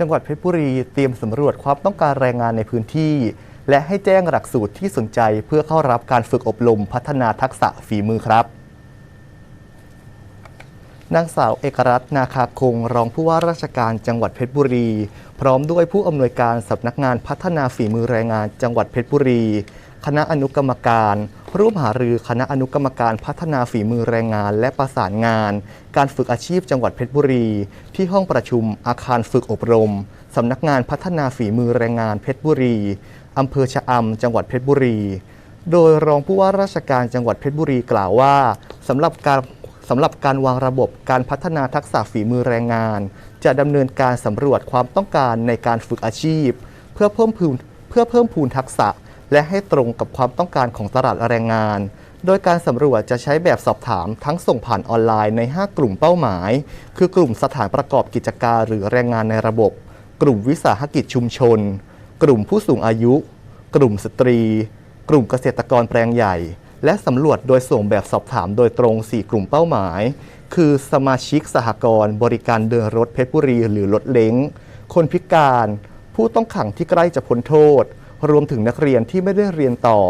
จังหวัดเพชรบุรี เตรียมสำรวจความต้องการแรงงานในพื้นที่ และให้แจ้งหลักสูตรที่สนใจเพื่อเข้ารับการฝึกอบรมพัฒนาทักษะฝีมือครับนางสาวเอกรัตน์นาคาคง รองผู้ว่าราชการจังหวัดเพชรบุรี พร้อมด้วยผู้อำนวยการสำนักงานพัฒนาฝีมือแรงงานจังหวัดเพชรบุรี คณะอนุกรรมการ ร่วมหารือคณะอนุกรรมการพัฒนาฝีมือแรงงาน และประสานงาน การฝึกอาชีพจังหวัดเพชรบุรี ที่ห้องประชุมอาคารฝึกอบรมสำนักงานพัฒนาฝีมือแรงงานเพชรบุรีอำเภอชะอำจังหวัดเพชรบุรี โดยรองผู้ว่าราชการจังหวัดเพชรบุรีกล่าวว่าสำหรับการสำหรับการวางระบบการพัฒนาทักษะฝีมือแรงงาน จะดำเนินการสำรวจความต้องการในการฝึกอาชีพ เพื่อเพิ่มพูนเพื่อเพิ่มพูนทักษะ และให้ตรงกับความต้องการของตลาดแรงงาน โดยการสำรวจจะใช้แบบสอบถามทั้งส่งผ่านออนไลน์ใน 5 กลุ่มเป้าหมาย คือกลุ่มสถานประกอบกิจการหรือแรงงานในระบบ กลุ่มวิสาหกิจชุมชน กลุ่มผู้สูงอายุ กลุ่มสตรี กลุ่มเกษตรกรแปลงใหญ่ และสำรวจโดยส่งแบบสอบถามโดยตรง 4 กลุ่มเป้าหมาย คือสมาชิกสหกรณ์บริการเดินรถเพชรบุรี หรือรถเล้ง คนพิการ ผู้ต้องขังที่ใกล้จะพ้นโทษ รวมถึงนักเรียนที่ไม่ได้เรียนต่อ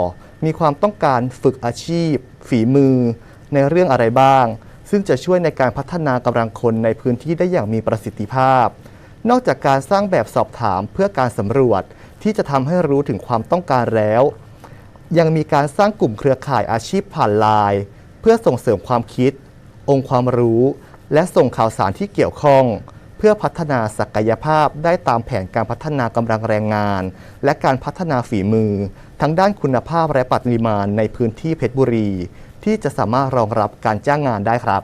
มีความต้องการฝึกอาชีพ ฝีมือ ในเรื่องอะไรบ้าง ซึ่งจะช่วยในการพัฒนากำลังคนในพื้นที่ได้อย่างมีประสิทธิภาพ นอกจากการสร้างแบบสอบถามเพื่อการสำรวจที่จะทำให้รู้ถึงความต้องการแล้ว ยังมีการสร้างกลุ่มเครือข่ายอาชีพผ่านไลน์เพื่อส่งเสริมความคิด องค์ความรู้ และส่งข่าวสารที่เกี่ยวข้อง เพื่อพัฒนาศักยภาพได้ตามแผนการพัฒนากำลังแรงงาน และการพัฒนาฝีมือ ทั้งด้านคุณภาพและปริมาณในพื้นที่เพชรบุรี ที่จะสามารถรองรับการจ้างงานได้ครับ